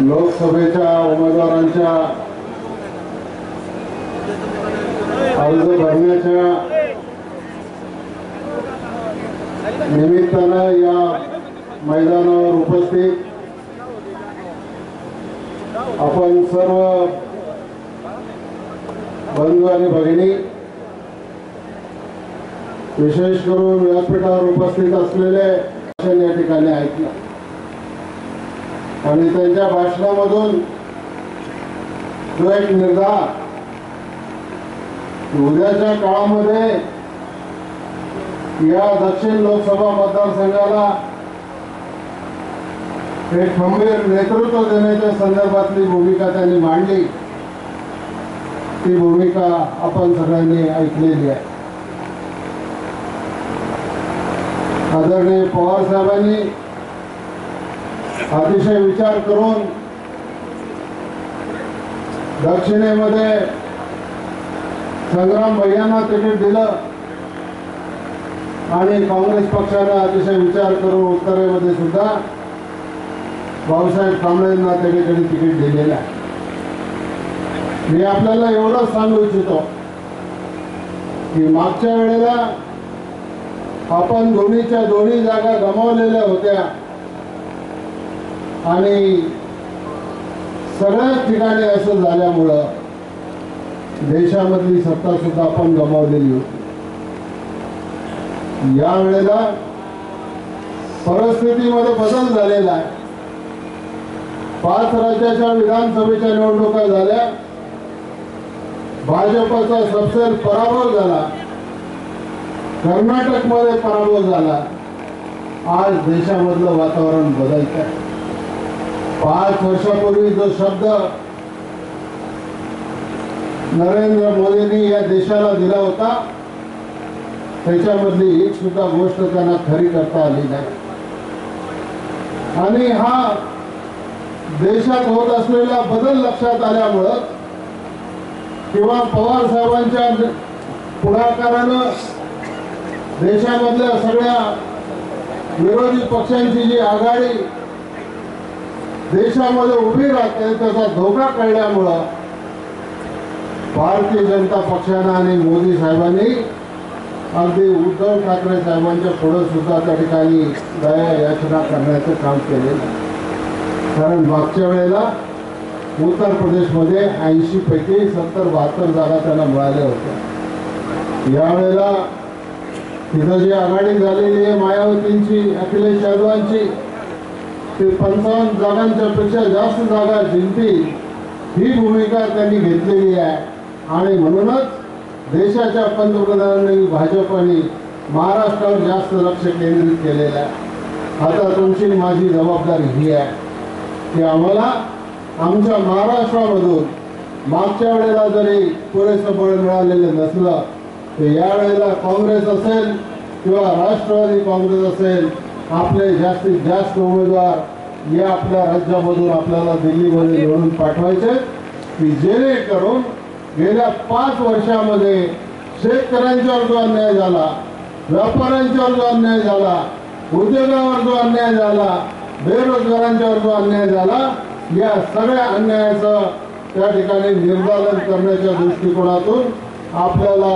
लोकसभेच्या उमेदवारांच्या अर्ज भरण्याच्या निमित्तानं या मैदानावर उपस्थित आपण सर्व बंधू आणि भगिनी विशेष करून व्यासपीठावर उपस्थित असलेले या ठिकाणी ऐकलं आणि त्यांच्या भाषणामधून तो एक निर्धार. उद्याच्या काळामध्ये या दक्षिण लोकसभा मतदारसंघाला एक खंबीर नेतृत्व देण्याच्या संदर्भातली भूमिका त्यांनी मांडली. ती भूमिका आपण सगळ्यांनी ऐकलेली आहे. आदरणीय पवार साहेबांनी अतिशय विचार करून दक्षिणेमध्ये संग्राम भैयांना तिकीट दिलं आणि काँग्रेस पक्षानं अतिशय विचार करून उत्तरेमध्ये सुद्धा भाऊसाहेब कांबळेंना त्याच्याकडे तिकीट दिलेलं आहे. मी आपल्याला एवढंच सांगू इच्छितो की मागच्या वेळेला आपण दोन्हीच्या दोन्ही जागा गमावलेल्या होत्या. आणि सगळ्याच ठिकाणी असं झाल्यामुळं देशामधली सत्ता सुद्धा आपण गमावलेली होती. यावेळेला परिस्थितीमध्ये बदल झालेला आहे. पाच राज्याच्या विधानसभेच्या निवडणुका झाल्या. भाजपचा सबसेल पराभव झाला. कर्नाटकमध्ये पराभव झाला. आज देशामधलं वातावरण बदलत आहे पाच वर्षापूर्वी जो शब्द नरेंद्र मोदींनी या देशाला दिला होता त्याच्यामधली एक सुद्धा गोष्ट त्यांना खरी करता आली नाही. आणि हा देशात होत असलेला बदल लक्षात आल्यामुळं किंवा पवार साहेबांच्या पुढाकारानं देशामधल्या सगळ्या विरोधी पक्षांची जी आघाडी देशामध्ये उभी राहते त्याचा धोका कळल्यामुळं भारतीय जनता पक्षानं आणि मोदी साहेबांनी अगदी उद्धव ठाकरे साहेबांच्या पुढं सुद्धा त्या ठिकाणी दया याचना करण्याचं काम केलेलं कारण मागच्या वेळेला उत्तर प्रदेशमध्ये ऐंशी पैकी सत्तर बहात्तर जागा त्यांना मिळाल्या होत्या. यावेळेला तिथं जी आघाडी झालेली आहे मायावतींची अखिलेश यादवांची ते पंचावन्न जागांच्या पेक्षा जास्त जागा जिंकतील ही भूमिका त्यांनी घेतलेली आहे. आणि म्हणूनच देशाच्या पंतप्रधानांनी भाजपने महाराष्ट्रावर जास्त लक्ष केंद्रित केलेलं आहे. आता तुमची माझी जबाबदारी ही आहे की आम्हाला आमच्या महाराष्ट्रामधून मागच्या वेळेला जरी पुरेसं बळ मिळालेलं नसलं तर यावेळेला काँग्रेस असेल किंवा राष्ट्रवादी काँग्रेस असेल आपले जास्तीत जास्त उमेदवार या आपल्या राज्यामधून आपल्याला दिल्लीमध्ये निवडून पाठवायचे की जेणेकरून गेल्या पाच वर्षामध्ये शेतकऱ्यांच्यावर जो अन्याय झाला व्यापाऱ्यांच्यावर जो अन्याय झाला उद्योगावर जो अन्याय झाला बेरोजगारांच्यावर जो अन्याय झाला या सगळ्या अन्यायाचं त्या ठिकाणी निर्धारण करण्याच्या दृष्टिकोनातून आपल्याला